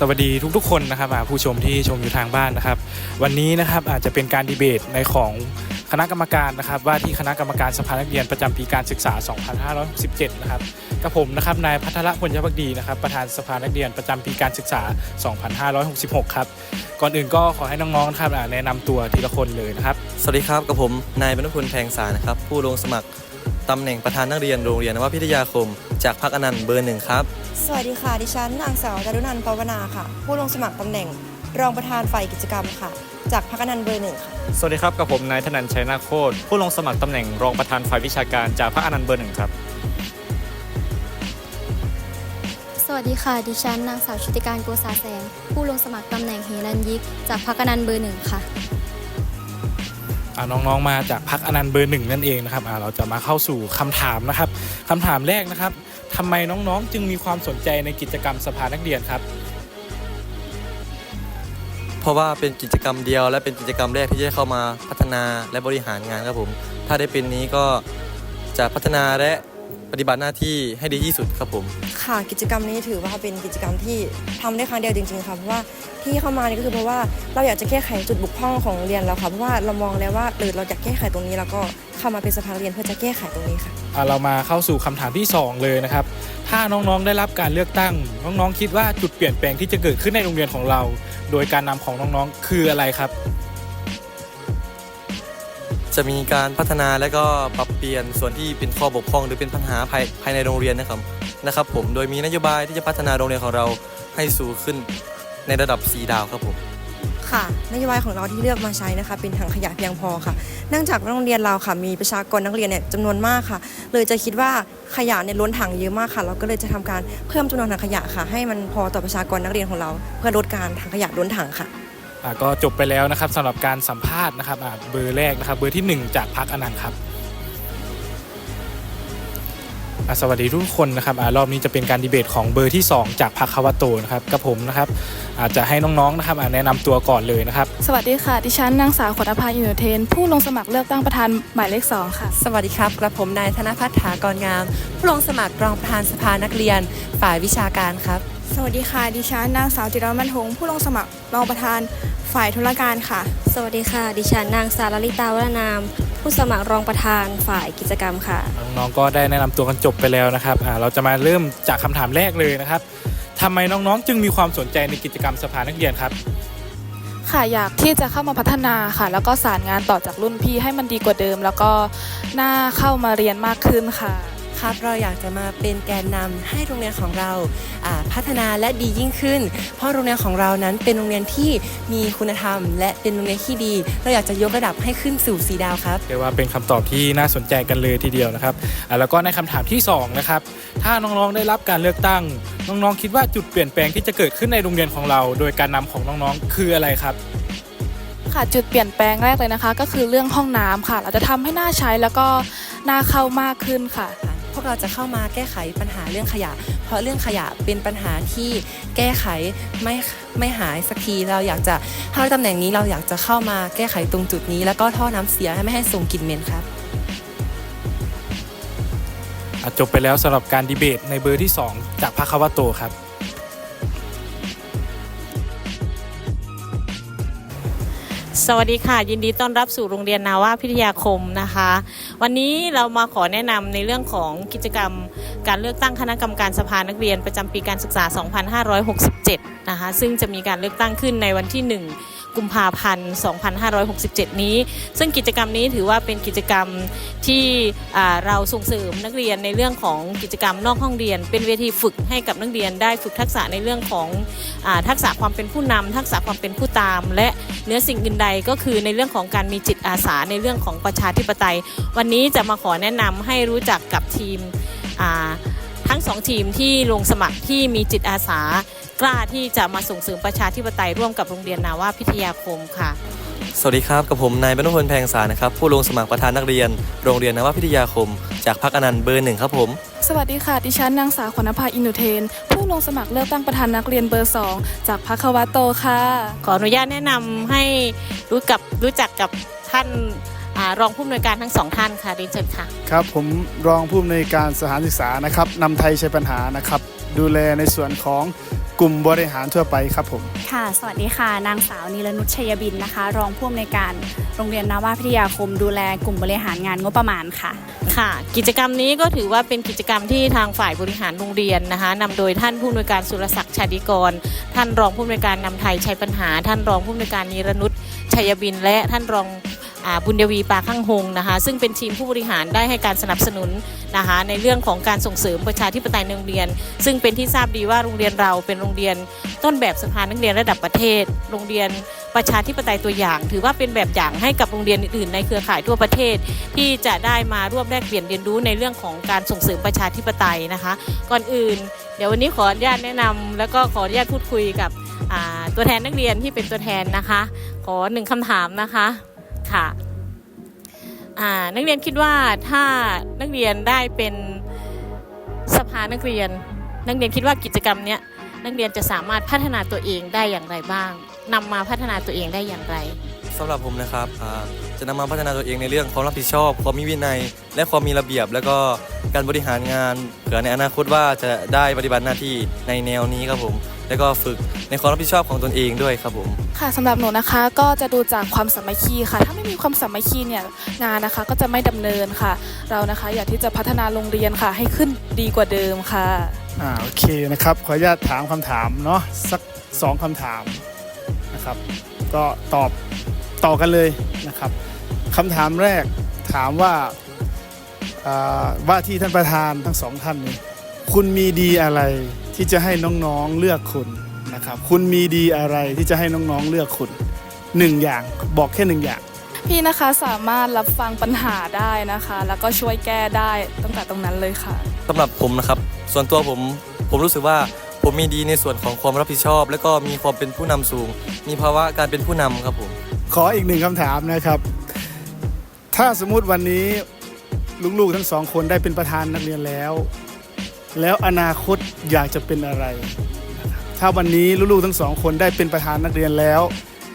สวัสดีทุกๆคนนะครับผู้ชมที่ชมอยู่ทางบ้านนะครับ วันนี้นะครับอาจจะเป็นการดีเบตในของคณะกรรมการนะครับ ว่าที่คณะกรรมการสภานักเรียนประจำปีการศึกษา 2567นะครับกับผมนะครับนายพัทรพลยพักดีนะครับ ประธานสภานักเรียนประจำปีการศึกษา 2566 ครับ ก่อนอื่นก็ขอให้น้องๆนะครับแนะนำตัวทีละคนเลยนะครับ สวัสดีครับกับผมนายบรรพลแพงสารนะครับ ผู้ลงสมัคร ตำแหน่งประธานนักเรียนโรงเรียนนวพิทยาคม จากพรรคอนันต์เบอร์หนึ่งครับ สวัสดีค่ะ ดิฉันนางสาวจารุนันท์ปวนาค่ะ ผู้ลงสมัครตำแหน่ง รองประธานฝ่ายกิจกรรมค่ะ จากพรรคอนันต์เบอร์หนึ่งค่ะ สวัสดีครับกับผมนายธนันชัยนาโคตรผู้ลงสมัครตำแหน่งรองประธานฝ่ายวิชาการจากพระอนันต์เบอร์หนึ่งครับ สวัสดีค่ะ ดิฉันนางสาวชุติการโกษาแสง ผู้ลงสมัครตำแหน่งเฮรันยิก จากพรรคอนันต์เบอร์หนึ่งค่ะอ่า น้องๆมาจากพักอนันต์เบอร์หนึ่งนั่นเองนะครับเราจะมาเข้าสู่คำถามนะครับคำถามแรกนะครับทำไมน้องๆจึงมีความสนใจในกิจกรรมสภานักเรียนครับ เพราะว่าเป็นกิจกรรมเดียว และเป็นกิจกรรมแรกที่จะเข้ามาพัฒนาและบริหารงานครับผม ถ้าได้เป็นนี้ก็จะพัฒนาและ ปฏิบัติหน้าที่ให้ดีที่สุดครับผม ค่ะกิจกรรมนี้ถือว่าเป็นกิจกรรมที่ทำได้ครั้งเดียวจริงๆค่ะเพราะว่าที่เข้ามานี่ก็คือเพราะว่าเราอยากจะแก้ไขจุดบกพร่องของโรงเรียนเราค่ะเพราะว่าเรามองแล้วว่าเออเราอยากแก้ไขตรงนี้แล้วก็เข้ามาเป็นสภานักเรียนเพื่อจะแก้ไขตรงนี้ค่ะ อ่าเรามาเข้าสู่คำถามที่ 2 เลยนะครับ ถ้าน้องๆได้รับการเลือกตั้ง น้องๆคิดว่าจุดเปลี่ยนแปลงที่จะเกิดขึ้นในโรงเรียนของเรา โดยการนำของน้องๆคืออะไรครับ จะมีการพัฒนาและก็ปรับเปลี่ยนส่วนที่เป็นข้อบกพร่อง หรือเป็นปัญหาภายภายในโรงเรียนนะครับนะครับผมโดยมีนโยบายที่จะพัฒนาโรงเรียนของเราให้สูงขึ้นในระดับ 4 ดาวครับผมค่ะนโยบายของเราที่เลือกมาใช้นะคะ เป็นถังขยะเพียงพอค่ะเนื่องจากว่าโรงเรียนเราค่ะ มีประชากรนักเรียนเนี่ยจำนวนมากค่ะ เลยจะคิดว่าขยะเนี่ยล้นถังเยอะมากค่ะ เราก็เลยจะทำการเพิ่มจำนวนถังขยะค่ะ ให้มันพอต่อประชากรนักเรียนของเรา เพื่อลดการถังขยะล้นถังค่ะ ก็จบไปแล้วนะครับสำหรับการสัมภาษณ์นะครับเบอร์แรกนะครับเบอร์ที่ 1 จากพักอนันต์ครับ สวัสดีทุกคนนะครับอารอบนี้จะเป็นการดีเบตของเบอร์ที่ 2 จากพักคาวาโตนะครับกับผมนะครับอาจจะให้น้องๆนะครับอ่าแนะนำตัวก่อนเลยนะครับ สวัสดีค่ะ ดิฉันนางสาวขวัญภาอินโนเทน ผู้ลงสมัครเลือกตั้งประธานหมายเลข2ค่ะ สวัสดีครับ กระผมนายธนพัฒน์ถากรงาม ผู้ลงสมัครรองประธานสภานักเรียน ฝ่ายวิชาการครับ สวัสดีค่ะ ดิฉันนางสาวจิรวรรณมันหงผู้ลงสมัครรองประธานฝ่ายธุรการค่ะ สวัสดีค่ะ ดิฉันนางสาวลลิตาวรนาม ผู้สมัครรองประธานฝ่ายกิจกรรมค่ะ น้องๆก็ได้แนะนำตัวกันจบไปแล้วนะครับอ่าเราจะมาเริ่มจากคำถามแรกเลยนะครับทำไมน้องๆ จึงมีความสนใจในกิจกรรมสภานักเรียนครับ ค่ะอยากที่จะเข้ามาพัฒนาค่ะ แล้วก็สารงานต่อจากรุ่นพี่ให้มันดีกว่าเดิม แล้วก็น่าเข้ามาเรียนมากขึ้นค่ะ ครับเราอยากจะมาเป็นแกนนำให้โรงเรียนของเราอ่าพัฒนาและดียิ่งขึ้น เพราะโรงเรียนของเรานั้นเป็นโรงเรียนที่มีคุณธรรม และเป็นโรงเรียนที่ดี เราอยากจะยกระดับให้ขึ้นสู่สีดาวครับเรียกว่าเป็นคำตอบที่น่าสนใจกันเลยทีเดียวนะครับอ่าแล้วก็ในคำถามที่สองนะครับถ้าน้องๆได้รับการเลือกตั้งน้องๆคิดว่าจุดเปลี่ยนแปลงที่จะเกิดขึ้นในโรงเรียนของเรา โดยการนำของน้องๆคืออะไรครับค่ะจุดเปลี่ยนแปลงแรกเลยนะคะ ก็คือเรื่องห้องน้ำค่ะ เราจะทำให้น่าใช้แล้วก็น่าเข้ามากขึ้นค่ะพ วกเราจะเข้ามาแก้ไขปัญหาเรื่องขยะ เพราะเรื่องขยะเป็นปัญหาที่แก้ไขไม่ไม่หายสักทีเราอยากจะถ้าตำแหน่งนี้เราอยากจะเข้ามาแก้ไขตรงจุดนี้ แล้วก็ท่อน้ำเสียให้ไม่ให้ส่งกลิ่นเหม็นครับจบไปแล้วสำหรับการดีเบตในเบอร์ที่ 2 จากพระคาวาโตครับ สวัสดีค่ะยินดีต้อนรับสู่โรงเรียนนาวาพิทยาคมนะคะ วันนี้เรามาขอแนะนำในเรื่องของกิจกรรมการเลือกตั้งคณะกรรมการสภานักเรียนประจำปีการศึกษา 2567 นะคะ ซึ่งจะมีการเลือกตั้งขึ้นในวันที่ 1 กุมภาพันธ์ 2567 นี้ ซึ่งกิจกรรมนี้ถือว่าเป็นกิจกรรมที่เราส่งเสริมนักเรียนในเรื่องของกิจกรรมนอกห้องเรียน เป็นเวทีฝึกให้กับนักเรียนได้ฝึกทักษะในเรื่องของอทักษะความเป็นผู้นำทักษะความเป็นผู้ตามและ เนื้อสิ่งอื่นใดก็คือในเรื่องของการมีจิตอาสาในเรื่องของประชาธิปไตย วันนี้จะมาขอแนะนำให้รู้จักกับทีมอ่าทั้งสองทีมที่ลงสมัครที่มีจิตอาสากล้าที่จะมาส่งเสริมประชาธิปไตยร่วมกับโรงเรียนนาวาพิทยาคมค่ะ สวัสดีครับกับผมนายบรรพลแพงสารนะครับ ผู้ลงสมัครประธานนักเรียน โรงเรียนนวพิทยาคม จากพรรคอนันต์เบอร์หนึ่งครับผม สวัสดีค่ะ ดิฉันนางสาวขวัญภาอินโนเทนผู้ ลงสมัครเลือกตั้งประธานนักเรียนเบอร์ 2 จากพักควาโตค่ะ ขออนุญาตแนะนำให้รู้กับรู้จักกับท่านอารองผู้อำนวยการทั้งสองท่านค่ะเรียนเชิญค่ะ ครับผมรองผู้อำนวยการสถานศึกษานะครับนำไทยใช้ปัญหานะครับ ดูแลในส่วนของกลุ่มบริหารทั่วไปครับผม ค่ะ สวัสดีค่ะ นางสาวนิรนุชชัยบินนะคะ รองผู้อำนวยการโรงเรียนนาวาพิทยาคม ดูแลกลุ่มบริหารงานงบประมาณค่ะ ค่ะ กิจกรรมนี้ก็ถือว่าเป็นกิจกรรมที่ทางฝ่ายบริหารโรงเรียนนะคะนำโดยท่านผู้อำนวยการสุรศักดิ์ชาดิกร ท่านรองผู้อำนวยการนำไทยชัยปัญหา ท่านรองผู้อำนวยการนิรนุชชัยบิน และท่านรองอา บุญยวีปาข้างหงนะคะ ซึ่งเป็นทีมผู้บริหารได้ให้การสนับสนุนนะคะในเรื่องของการส่งเสริมประชาธิปไตยในโรงเรียน ซึ่งเป็นที่ทราบดีว่าโรงเรียนเราเป็นโรงเรียน ต้นแบบสภานักเรียนระดับประเทศ โรงเรียนประชาธิปไตยตัวอย่าง ถือว่าเป็นแบบอย่างให้กับโรงเรียนอื่นๆ ในเครือข่ายทั่วประเทศ ที่จะได้มาร่วมแลกเปลี่ยนเรียนรู้ในเรื่องของการส่งเสริมประชาธิปไตยนะคะ ก่อนอื่น เดี๋ยววันนี้ขออนุญาตแนะนำแล้วก็ขออนุญาตพูดคุยกับตัวแทนนักเรียนที่เป็นตัวแทนนะคะ ขอหนึ่งคำถามนะคะ ค่ะนักเรียนคิดว่าถ้านักเรียนได้เป็นสภานักเรียน นักเรียนคิดว่ากิจกรรมเนี้ยนักเรียนจะสามารถพัฒนาตัวเองได้อย่างไรบ้างนำมาพัฒนาตัวเองได้อย่างไรสำหรับผมนะครับจะนำมาพัฒนาตัวเองในเรื่องความรับผิดชอบความมีวินัย และความมีระเบียบ แล้วก็การบริหารงานเผื่อในอนาคตว่าจะได้ปฏิบัติหน้าที่ในแนวนี้ครับผม แล้วก็ฝึกในความรับผิดชอบของตนเองด้วยครับผม ค่ะสำหรับหนูนะคะก็จะดูจากความสามัคคีค่ะ ถ้าไม่มีความสามัคคีเนี่ยงานนะคะก็จะไม่ดำเนินค่ะ เรานะคะอยากที่จะพัฒนาโรงเรียนค่ะ ให้ขึ้นดีกว่าเดิมค่ะ อ่าโอเคนะครับขออนุญาตถามคำถามเนาะสักสองคำถามนะครับ ก็ตอบต่อกันเลยนะครับคำถามแรกถามว่าอ่าว่าที่ท่านประธานทั้งสองท่านนี่คุณมีดีอะไร ที่จะให้น้องๆเลือกคุณนะครับคุณมีดีอะไรที่จะให้น้องๆเลือกคุณหนึ่งอย่างบอกแค่หนึ่งอย่าง พี่นะคะสามารถรับฟังปัญหาได้นะคะ แล้วก็ช่วยแก้ได้ตั้งแต่ตรงนั้นเลยค่ะ สำหรับผมนะครับ ส่วนตัวผมผมรู้สึกว่าผมมีดีในส่วนของความรับผิดชอบ แล้วก็มีความเป็นผู้นำสูง มีภาวะการเป็นผู้นำครับผม ขออีกหนึ่งคำถามนะครับ ถ้าสมมุติวันนี้ลูกๆทั้งสองคนได้เป็นประธานนักเรียนแล้ว แล้วอนาคตอยากจะเป็นอะไรนะครับถ้าวันนี้ลูกๆทั้งสองคนได้เป็นประธานนักเรียนแล้ว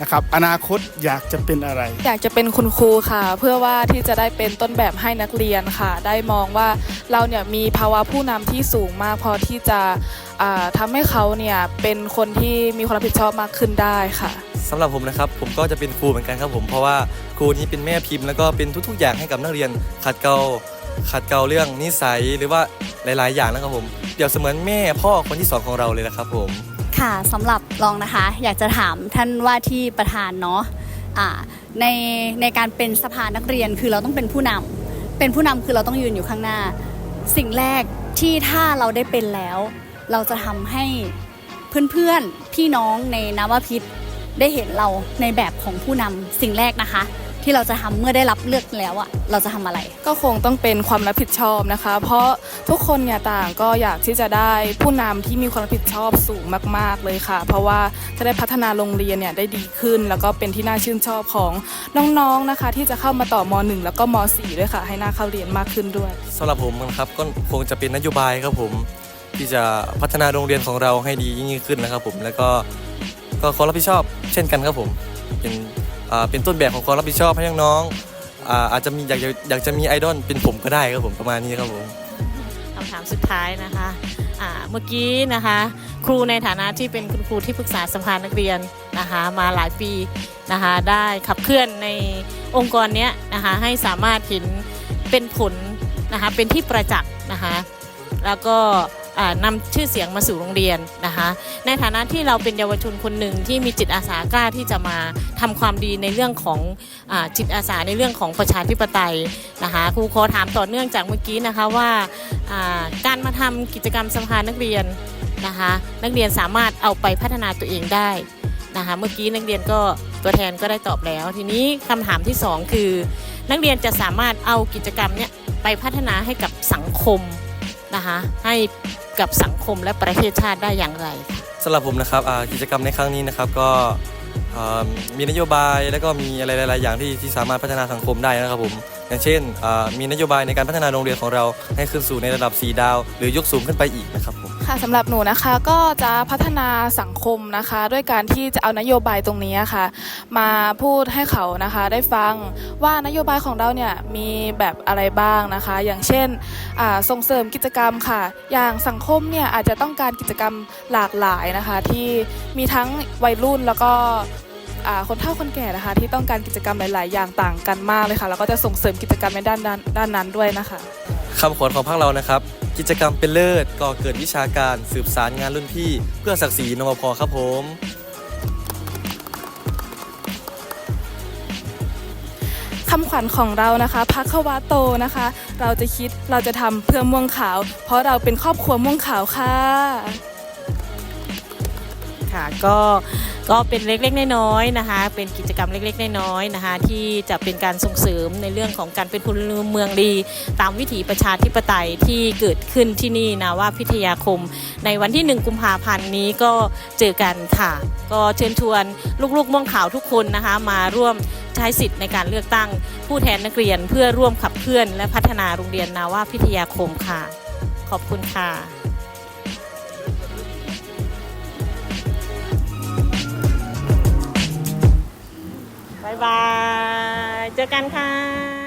นะครับอนาคตอยากจะเป็นอะไร อยากจะเป็นคุณครูค่ะ เพื่อว่าที่จะได้เป็นต้นแบบให้นักเรียนค่ะ ได้มองว่าเราเนี่ยมีภาวะผู้นำที่สูงมากพอที่จะอ่าทำาให้เขาเนี่ยเป็นคนที่มีความรับผิดชอบมากขึ้นได้ค่ะสำหรับผมนะครับผมก็จะเป็นครูเหมือนกันครับผมเพราะว่าครูนี้เป็นแม่พิมพ์แล้วก็เป็นทุกๆอย่างให้กับนักเรียนขัดเกลาขัดเกลาเรื่องนิสัยหรือว่า หลาย ๆ อย่างนะครับผมเปรียบเสมือนแม่พ่อคนที่สองของเราเลยนะครับผมค่ะสำหรับรองนะคะ อยากจะถามท่านว่าที่ประธานเนาะอ่าในในการเป็นสภานักเรียนคือเราต้องเป็นผู้นำเป็นผู้นำคือเราต้องยืนอยู่ข้างหน้า สิ่งแรกที่ถ้าเราได้เป็นแล้ว เราจะทำให้เพื่อนๆ พี่น้องในนวพิษได้เห็นเราในแบบของผู้นำสิ่งแรกนะคะ ที่เราจะทำเมื่อได้รับเลือกแล้วอะเราจะทำอะไร ก็คงต้องเป็นความรับผิดชอบนะคะ เพราะทุกคนเนี่ยต่างก็อยากที่จะได้ผู้นำที่มีความรับผิดชอบสูงมาก ๆเลยค่ะ เพราะว่าจะได้พัฒนาโรงเรียนเนี่ยได้ดีขึ้น แล้วก็เป็นที่น่าชื่นชอบของน้องๆนะคะ ที่จะเข้ามาต่อม .1 แล้วก็ม .4 ด้วยค่ะ ให้น่าเข้าเรียนมากขึ้นด้วยสำหรับผมนะครับก็คงจะเป็นนโยบายครับผมที่จะพัฒนาโรงเรียนของเราให้ดียิ่งขึ้นนะครับผมแล้วก็ก็ความรับผิดชอบเช่นกันครับผมเป็นอ่า เป็นต้นแบบของความรับผิดชอบให้น้องๆอาจจะมีอยากจะอยากจะมีไอดอลเป็นผมก็ได้ครับผมประมาณนี้ครับผมคำถามสุดท้ายนะคะเมื่อกี้นะคะ ครูในฐานะที่เป็นคุณครูที่ปรึกษาสภานักเรียนนะคะมาหลายปีนะคะได้ขับเคลื่อนในองค์กรเนี้ยนะคะให้สามารถเห็นเป็นผลนะคะเป็นที่ประจักษ์นะคะแล้วก็ นำชื่อเสียงมาสู่โรงเรียนนะคะ ในฐานะที่เราเป็นเยาวชนคนหนึ่งที่มีจิตอาสากล้าที่จะมาทำความดีในเรื่องของอจิตอาสาในเรื่องของประชาธิปไตยนะคะครูขอถามต่อเนื่องจากเมื่อกี้นะคะว่าอ่าการมาทำกิจกรรมสภานักเรียนนะคะนักเรียนสามารถเอาไปพัฒนาตัวเองได้นะคะเมื่อกี้นักเรียนก็ตัวแทนก็ได้ตอบแล้ว ทีนี้คำถามที่สองคือ นักเรียนจะสามารถเอากิจกรรมเนี้ยไปพัฒนาให้กับสังคม นะคะให้กับสังคมและประเทศชาติได้อย่างไรสำหรับผมนะครับอ่ากิจกรรมในครั้งนี้นะครับก็อ่ามีนโยบายแล้วก็มีอะไรหลาย ๆ อย่างที่ที่สามารถพัฒนาสังคมได้นะครับผม อย่างเช่นมีนโยบายในการพัฒนาโรงเรียนของเราให้ขึ้นสู่ในระดับ 4 ดาว หรือยกสูงขึ้นไปอีกนะครับผมค่ะสำหรับหนูนะคะก็จะพัฒนาสังคมนะคะ ด้วยการที่จะเอานโยบายตรงนี้ค่ะ มาพูดให้เขานะคะได้ฟังว่านโยบายของเราเนี่ยมีแบบอะไรบ้างนะคะ อย่างเช่นส่งเสริมกิจกรรมค่ะ อย่างสังคมเนี่ยอาจจะต้องการกิจกรรมหลากหลายนะคะ ที่มีทั้งวัยรุ่นแล้วก็ คนเฒ่าคนแก่นะคะ ที่ต้องการกิจกรรมหลาย ๆ อย่างต่างกันมากเลยค่ะ แล้วก็จะส่งเสริมกิจกรรมในด้านด้านด้านนั้นด้วยนะคะคำขวัญของพรรคเรานะครับ กิจกรรมเป็นเลิศก่อเกิดวิชาการสืบสารงานรุ่นพี่ เพื่อศักดิ์ศรีนวพครับผมคำขวัญของเรานะคะพักควาโตนะคะ เราจะคิดเราจะทำเพื่อม่วงขาว เพราะเราเป็นครอบครัวม่วงขาวค่ะ ค่ะ ก็ก็เป็นเล็กๆน้อยๆนะคะ เป็นกิจกรรมเล็กๆน้อยๆนะคะ ที่จะเป็นการส่งเสริมในเรื่องของการเป็นพลเมืองดี ตามวิถีประชาธิปไตยที่เกิดขึ้นที่นี่นะว่าพิทยาคม ในวันที่ 1 กุมภาพันธ์นี้ก็เจอกันค่ะ ก็เชิญชวนลูกๆม่วงขาวทุกคนนะคะมาร่วมใช้สิทธิ์ในการเลือกตั้งผู้แทนนักเรียนเพื่อร่วมขับเคลื่อน และพัฒนาโรงเรียนนาว่าพิทยาคมค่ะ ขอบคุณค่ะ บ๊ายบาย เจอกันค่ะ